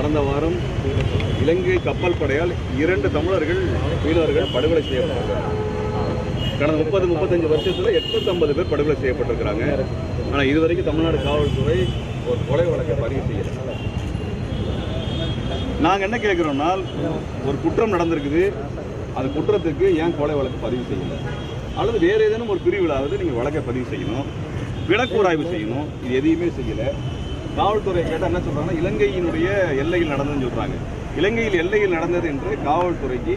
கடந்த வாரம் இலங்கை கப்பல் படையால் இரண்டு தமிழர்கள் மீனவர்கள் படுகொலை செய்யப்பட்டிருக்காங்க கடந்த முப்பது முப்பத்தஞ்சு வருஷத்தில் எட்நூத்தம்பது பேர் படுகொலை செய்யப்பட்டிருக்கிறாங்க. ஆனால் இதுவரைக்கும் தமிழ்நாடு காவல்துறை ஒரு கொலை வழக்கை பதிவு செய்யல. நாங்கள் என்ன கேட்குறோம்னா ஒரு குற்றம் நடந்திருக்குது. அந்த குற்றத்துக்கு ஏன் கொலை வழக்கு பதிவு செய்யல? அல்லது வேறு ஏதேனும் ஒரு பிரிவிலாவது நீங்கள் வழக்கை பதிவு செய்யணும். விளக்கூராய்வு செய்யணும். இது எதையுமே செய்யலை. காவல்துறை கேட்டால் என்ன சொல்கிறாங்கன்னா இலங்கையினுடைய எல்லையில் நடந்ததுன்னு சொல்கிறாங்க இலங்கையில் எல்லையில் நடந்தது என்று காவல்துறைக்கு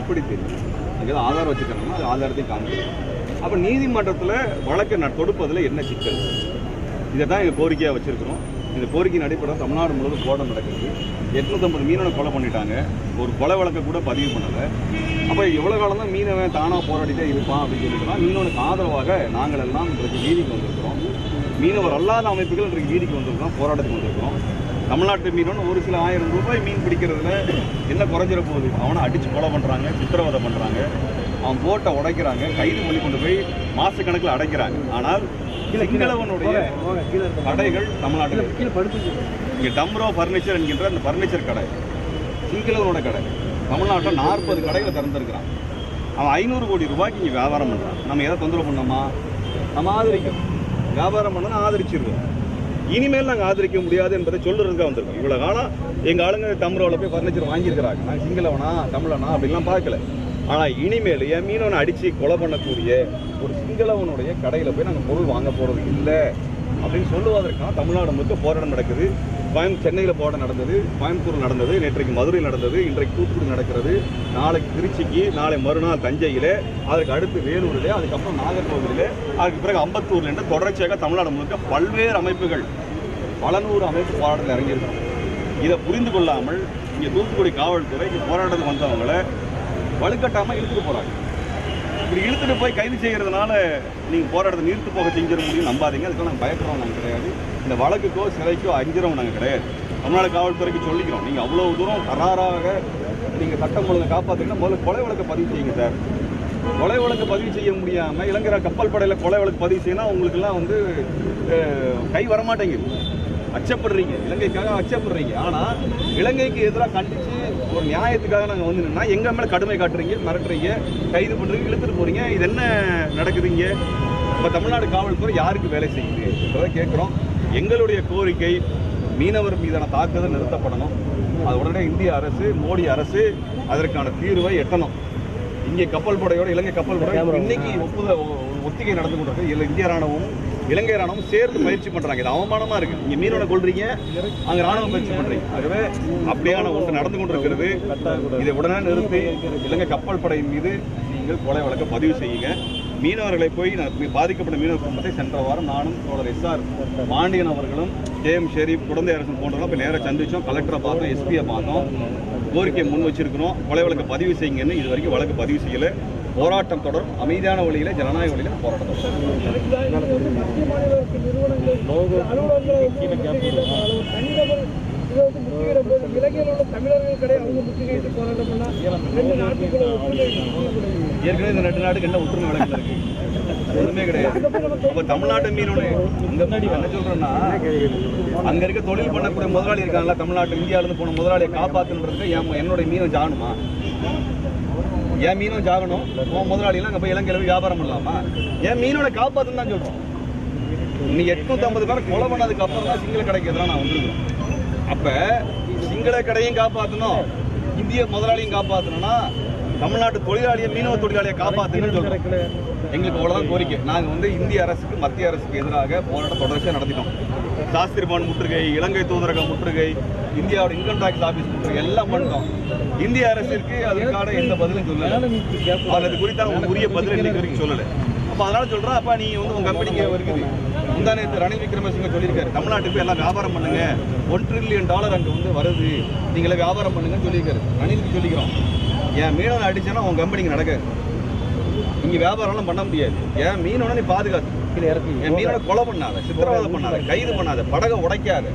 எப்படி தெரியும்? அதுக்கு ஆதாரம் வச்சுக்கணும்னா அது ஆதாரத்தையும் காமிக்கணும் அப்போ நீதிமன்றத்தில் வழக்கை நான் தொடுப்பதில் என்ன சிக்கல்? இதை தான் எங்கள் கோரிக்கையாக வச்சுருக்கிறோம். இந்த கோரிக்கையின் அடிப்படையில் தமிழ்நாடு முழுவதும் போராட்டம் நடக்குது. எட்நூத்தம்பது மீனவனை கொலை பண்ணிட்டாங்க. ஒரு கொலை வழக்கை கூட பதிவு பண்ணலை. அப்போ எவ்வளோ காலம் தான் மீனவன் தானாக போராடிட்டே இருப்பான் அப்படின்னு சொல்லிக்கலாம் மீனவனுக்கு ஆதரவாக நாங்கள் எல்லாம் இன்றைக்கு நீதிக்கு வந்திருக்கிறோம். மீனவர் அல்லாத அமைப்புகள் இன்றைக்கு வீதிக்கு வந்திருக்கிறோம் போராட்டத்துக்கு வந்திருக்கிறோம் தமிழ்நாட்டு மீனவன் ஒரு சில ஆயிரம் ரூபாய் மீன் பிடிக்கிறதுல என்ன குறைஞ்சிட போகுது? அவனை அடித்து கொலை பண்ணுறாங்க சித்திரவதை பண்ணுறாங்க அவன் போட்டை உடைக்கிறாங்க கைது பண்ணி கொண்டு போய் மாசக்கணக்கில் அடைக்கிறாங்க. ஆனால் சிங்களவனுடைய கடைகள் தமிழ்நாட்டில். இங்கே டம்ரோ ஃபர்னிச்சர் என்கின்ற அந்த ஃபர்னிச்சர் கடை சிங்களவனோட கடை. தமிழ்நாட்டில் நாற்பது கடைகளை திறந்திருக்கிறான். அவன் ஐநூறு கோடி ரூபாய்க்கு இங்கே வியாபாரம் பண்ணுறான் நம்ம எதை தொந்தரவு பண்ணோமா? நம்ம ஆதரிக்கிறோம். வியாபாரம் பண்ணணும் ஆதரிச்சிருக்கோம் இனிமேல் நாங்கள் ஆதரிக்க முடியாது என்பதை சொல்லுறதுக்காக வந்திருக்கோம். இவ்வளோ காலம் எங்கள் ஆளுங்க டம்ரோவில் போய் ஃபர்னிச்சர் வாங்கியிருக்கிறாங்க. நாங்கள் சிங்களவனா தமிழனா? அப்படிலாம் பார்க்கல. ஆனால் இனிமேல் என் மீனவனை அடித்து கொலை பண்ணக்கூடிய ஒரு சிங்களவனுடைய கடையில் போய் நாங்கள் பொருள் வாங்க போகிறது இல்லை. அப்படின்னு சொல்லுவதற்காக தமிழ்நாடு முழுக்க போராட்டம் நடக்குது. கோயம் சென்னையில் போராட்டம் நடந்தது. கோயம்புத்தூர் நடந்தது. நேற்றைக்கு மதுரை நடந்தது. இன்றைக்கு தூத்துக்குடி நடக்கிறது. நாளைக்கு திருச்சிக்கு நாளை மறுநாள் தஞ்சையில் அதற்கு அடுத்து வேலூரில் அதுக்கப்புறம் நாகர்கோவிலில் அதுக்கு பிறகு அம்பத்தூர்ல என்று தொடர்ச்சியாக தமிழ்நாடு முழுக்க பல்வேறு அமைப்புகள் பல நூறு அமைப்பு போராட்டத்தில் இறங்கியிருக்கோம் இதை புரிந்து கொள்ளாமல் இங்கே தூத்துக்குடி காவல்துறை இங்கே போராட்டத்துக்கு வந்தவங்களை வலுக்கட்டாமல் இழுத்துட்டு போகிறாங்க இப்படி இழுத்துட்டு போய் கைது செய்கிறதுனால நீங்கள் போராட்டத்தை நிறுத்து போக செஞ்சிட முடியும் நம்பாதீங்க. அதுக்கெல்லாம் நாங்கள் பயப்படுறோம் நாங்கள் கிடையாது. இந்த வழக்குக்கோ சிறைக்கோ அஞ்சிரவும் நாங்கள் கிடையாது. தமிழ்நாடு காவல்துறைக்கு சொல்லிக்கிறோம். நீங்கள் அவ்வளோ தூரம் கராராக நீங்கள் சட்டம் ஒழுங்கை காப்பாற்றுங்கன்னா முதல்ல கொலை வழக்கை பதிவு செய்யுங்க சார். கொலை வழக்கு பதிவு செய்ய முடியாமல் இலங்கை கப்பல் படையில் கொலை வழக்கு பதிவு செய்யணும் உங்களுக்கெல்லாம் வந்து கை வரமாட்டேங்குது. அச்சப்படுறீங்க. இலங்கைக்காக அச்சப்படுறீங்க. ஆனால் இலங்கைக்கு எதிராக கண்டித்து ஒரு நியாயத்துக்காக நாங்கள் வந்து நின்னா எங்கள் மேலே கடுமை காட்டுறீங்க மிரட்டுறீங்க கைது பண்ணுறீங்க இழுத்துட்டு போகிறீங்க இது என்ன நடக்குதுங்க இப்போ தமிழ்நாடு காவல்துறை யாருக்கு வேலை செய்யுது என்றதை கேட்குறோம். எங்களுடைய கோரிக்கை மீனவர் மீதான தாக்குதல் நிறுத்தப்படணும். அது உடனே இந்திய அரசு மோடி அரசு அதற்கான தீர்வை எட்டணும். இங்கே கப்பல் படையோட இலங்கை கப்பல் படை இன்னைக்கு ஒப்புத ஒத்திகை நடந்து கொண்டிருக்கு. இல்லை இந்திய ராணுவம் இலங்கை ராணுவம் சேர்த்து பயிற்சி பண்றாங்க. இது அவமானமா இருக்கு. நீங்க மீனவனை கொள்றீங்க அங்க ராணுவம் பயிற்சி பண்றீங்க. ஆகவே அப்படியான ஒன்று நடந்து கொண்டிருக்கிறது. இதை உடனே நிறுத்தி இலங்கை கப்பல் படையின் மீது நீங்கள் கொலை வழக்க பதிவு செய்யுங்க. மீனவர்களை போய் நான் பாதிக்கப்பட்ட மீனவர் குடும்பத்தை சென்ற வாரம் நானும் தோழர் எஸ்ஆர் பாண்டியன் அவர்களும் கே எம் ஷெரீப் குழந்தை அரசன் போன்றவங்க போய் நேராக சந்தித்தோம் கலெக்டரை பார்த்தோம் எஸ்பியை பார்த்தோம். கோரிக்கை முன் வச்சிருக்கிறோம். கொலை வழக்கு பதிவு செய்யுங்கன்னு இது வரைக்கும் வழக்கு பதிவு செய்யலை. போராட்டம் தொடரும். அமைதியான வழியில ஜனநாயக வழியில் போராட்டம் தொடரும். ஏற்கனவே இந்த ரெண்டு நாட்டுக்கு என்ன ஒற்றுமை வழக்கில் இருக்கு? ஒன்றுமே கிடையாது. இப்போ தமிழ்நாட்டு மீனவனு இங்க என்ன சொல்றேன்னா அங்க இருக்க தொழில் பண்ணக்கூடிய முதலாளி இருக்காங்களா தமிழ்நாட்டு இந்தியால இருந்து போன முதலாளியை காப்பாத்துன்றதுக்கு என் என்னுடைய மீனம் ஜானுமா? என் மீனும் ஜாகணும். உன் முதலாளிலாம் அங்கே போய் இளங்கிழவு வியாபாரம் பண்ணலாமா? என் மீனோட காப்பாத்துன்னு தான் சொல்கிறோம் நீ எட்நூத்தி ஐம்பது பேரை கொலை பண்ணதுக்கு அப்புறம் தான் சிங்கள கடைக்கு எதிராக நான் வந்துருக்கேன். அப்போ சிங்கள கடையும் காப்பாற்றணும் இந்திய முதலாளியும் காப்பாற்றணும்னா தமிழ்நாட்டு தொழிலாளியை மீனவ தொழிலாளியை காப்பாற்றுன்னு சொல்கிறேன் எங்களுக்கு அவ்வளோதான் கோரிக்கை. நாங்கள் வந்து இந்திய அரசுக்கு மத்திய அரசுக்கு எதிராக போராட்டம் தொடர்ச்சியாக நடத்திட்டோம். சாஸ்திரிபான் முற்றுகை இலங்கை தூதரக முற்றுகை இந்தியாவோட இன்கம் டாக்ஸ் ஆபீஸ் முற்றுகை எல்லாம் பண்ணிட்டோம். இந்திய அரசிற்கு அதற்கான எந்த பதிலும் சொல்லல. அது குறித்தான உரிய பதில் இன்னைக்கு வரைக்கும் சொல்லலை. அப்போ அதனால சொல்றேன் அப்பா நீ வந்து உங்க கம்பெனிக்கு இருக்குது. முந்தானே ரணில் விக்ரமசிங்க சொல்லியிருக்காரு தமிழ்நாட்டுக்கு போய் எல்லாம் வியாபாரம் பண்ணுங்க. ஒன் ட்ரில்லியன் டாலர் அங்கே வந்து வருது. நீங்களே வியாபாரம் பண்ணுங்கன்னு சொல்லியிருக்காரு. ரணிலுக்கு சொல்லிக்கிறோம். என் மீனவனை அடிச்சேன்னா உங்க கம்பெனிக்கு நடக்காது. இங்க வியாபாரம்லாம் பண்ண முடியாது. என் மீனவனை நீ பாதுகாத்து. என் மீனவனை கொலை பண்ணாத சித்திரவதை பண்ணாத கைது பண்ணாத படகை உடைக்காத.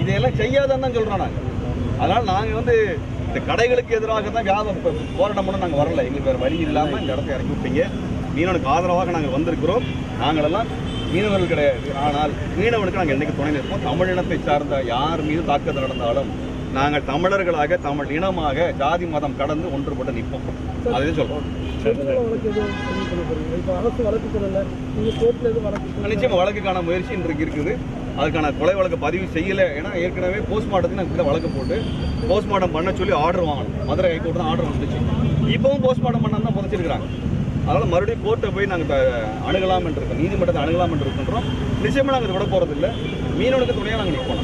இதையெல்லாம் செய்யாதன்னு தான் சொல்றோம் நாங்க. அதனால நாங்க வந்து இந்த கடைகளுக்கு எதிராக தான் வியாபாரம் போராட்டம் பண்ண நாங்க வரல. எங்களுக்கு வேற வழி இல்லாம இந்த இடத்த இறக்கி விட்டீங்க. மீனவனுக்கு ஆதரவாக நாங்கள் வந்திருக்கிறோம். நாங்களெல்லாம் மீனவர்கள் கிடையாது. ஆனால் மீனவனுக்கு நாங்கள் என்னைக்கு துணை நிற்போம்? தமிழினத்தை சார்ந்த யார் மீது தாக்குதல் நடந்தாலும் நாங்கள் தமிழர்களாக தமிழ் இனமாக ஜாதி மதம் கடந்து ஒன்றுபட்டு நிற்போம். அதே சொல்றோம். வழக்கு எதுவும் அரசு வழக்கு எதுவும் வழக்கு நிச்சயமா வழக்குக்கான முயற்சி இன்றைக்கு இருக்குது. அதுக்கான கொலை வழக்கு பதிவு செய்யல. ஏன்னா ஏற்கனவே போஸ்ட்மார்ட்டத்துக்கு நாங்கள் கிட்ட வழக்கு போட்டு போஸ்ட்மார்ட்டம் பண்ண சொல்லி ஆர்டர் வாங்கணும். மதுரை ஹைகோர்ட் தான் ஆர்டர் வந்துச்சு. இப்பவும் போஸ்ட்மார்ட்டம் பண்ண தான் புதைச்சிருக்கிறாங்க. அதனால மறுபடியும் கோர்ட்டை போய் நாங்கள் அணுகலாம் என்று இருக்கோம். நீதிமன்றத்தை அணுகலாம் என்று இருக்கின்றோம். நிச்சயமா நாங்கள் விட போறது மீனவனுக்கு துணையாக நாங்கள் நிற்போம்